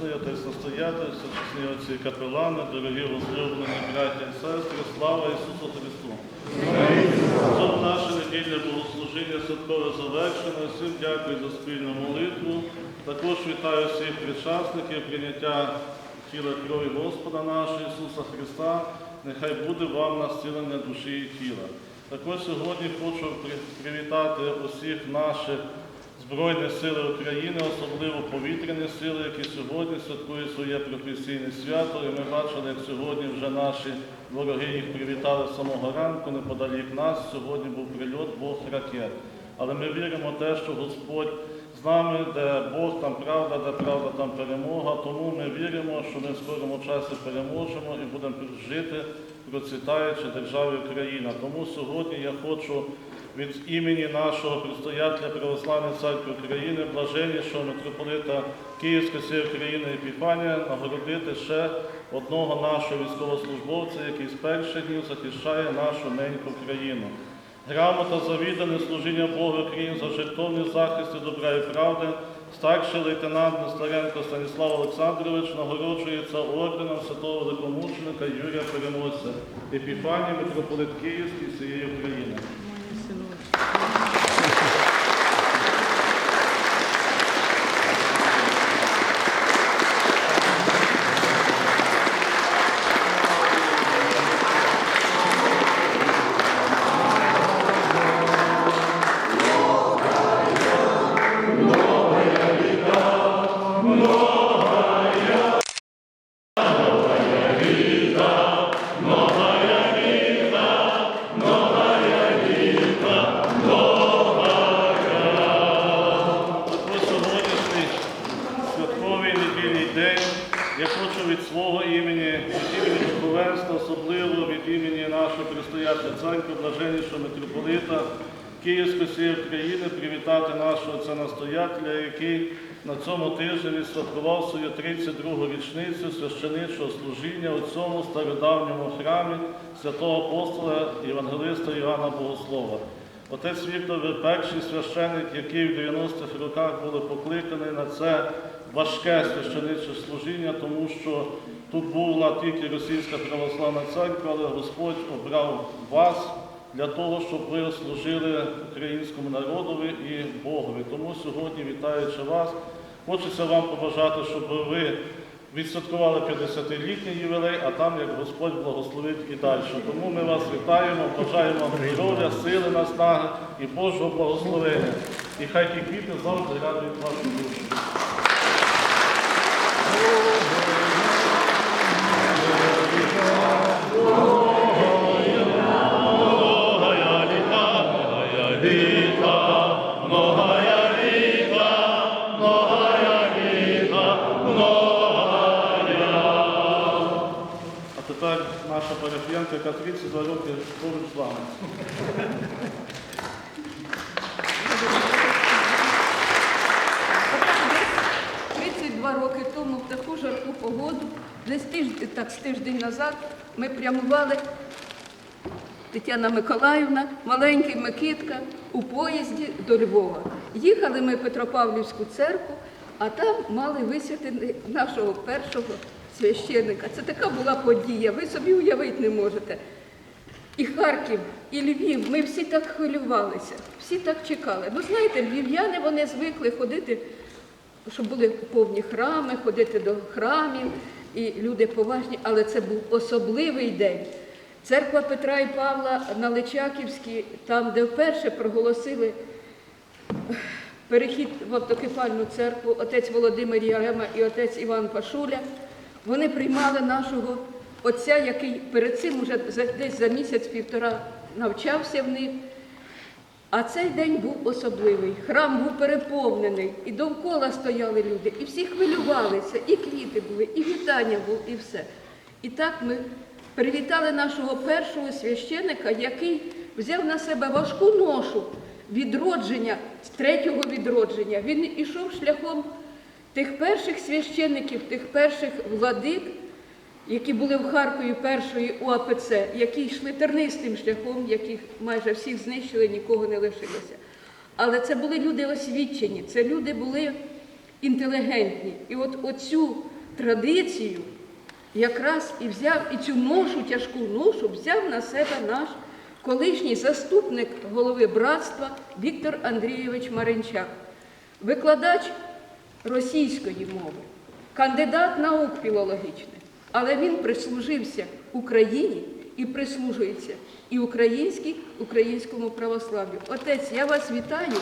Всечесний Отець Всечесні отці капелани, дорогі возлюблені браття і сестри, слава Ісусу Христу! Щоб наше недільне богослужіння святкове завершено. Всім дякую за спільну молитву. Також вітаю всіх причасників прийняття тіла крові Господа нашого Ісуса Христа. Нехай буде вам націлення душі і тіла. Також сьогодні хочу привітати усіх наших Збройні сили України, особливо повітряні сили, які сьогодні святкують своє професійне свято. І ми бачили, як сьогодні вже наші вороги їх привітали з самого ранку, неподалік нас. Сьогодні був прильот двох ракет. Але ми віримо в те, що Господь з нами, де Бог, там правда, де правда, там перемога. Тому ми віримо, що ми в скорому часі переможемо і будемо жити, процвітаючи державі Україна. Тому сьогодні я хочу від імені нашого предстоятеля Православної церкви України, блаженнішого митрополита Київської всієї України Епіфанія, нагородити ще одного нашого військовослужбовця, який з перших днів захищає нашу неньку країну. Грамота за служіння Богу крім за жертовний захист і добра і правди. Старший лейтенант Нестеренко Станіслав Олександрович нагороджується орденом святого великомученика Юрія Переможця, Епіфанії, митрополит Київський всієї України. Свого імені, від імені духовенства, особливо від імені нашого предстоятеля церкви, блаженнішого митрополита Київської України, привітати нашого отця настоятеля, який на цьому тижні відсвяткував свою 32-гу річницю священичого служіння у цьому стародавньому храмі святого апостола Євангелиста Іоанна Богослова. Отець Віктор перший священик, який в 90-х роках були покликані на це важке священиче служіння, тому що тут була тільки російська православна церква, але Господь обрав вас для того, щоб ви служили українському народові і Богові. Тому сьогодні, вітаючи вас, хочеться вам побажати, щоб ви відсвяткували 50-літній ювілей, а там як Господь благословить і далі. Тому ми вас вітаємо, бажаємо вам здоров'я, сили, наснаги і Божого благословення. І хай ті квіти завжди радують вашу душу. Тепер наша парафіянка, яка 32 роки поруч з вами. Десь 32 роки тому в таку жарку погоду, десь тиждень, так, з тиждень назад, ми прямували Тетяна Миколаївна, маленький Микитка у поїзді до Львова. Їхали ми в Петропавлівську церкву, а там мали висвятити нашого першого священника. Це така була подія, ви собі уявити не можете. І Харків, і Львів, ми всі так хвилювалися, всі так чекали. Ну, знаєте, львів'яни вони звикли ходити, щоб були повні храми, ходити до храмів, і люди поважні, але це був особливий день. Церква Петра і Павла на Личаківській, там, де вперше проголосили перехід в автокефальну церкву, отець Володимир Ярема і отець Іван Пашуля, вони приймали нашого отця, який перед цим уже десь за місяць-півтора навчався в них. А цей день був особливий. Храм був переповнений, і довкола стояли люди, і всі хвилювалися, і квіти були, і вітання було, і все. І так ми привітали нашого першого священика, який взяв на себе важку ношу відродження, третього відродження. Він ішов шляхом тих перших священників, тих перших владик, які були в Харкові першої УАПЦ, які йшли тернистим шляхом, яких майже всіх знищили, нікого не лишилося. Але це були люди освічені, це люди були інтелігентні. І от оцю традицію якраз і взяв, і цю ношу, тяжку ношу взяв на себе наш колишній заступник голови братства Віктор Андрійович Маринчак, викладач російської мови, кандидат наук філологічних, але він прислужився Україні і прислужується і українській, українському православ'ю. Отець, я вас вітаю.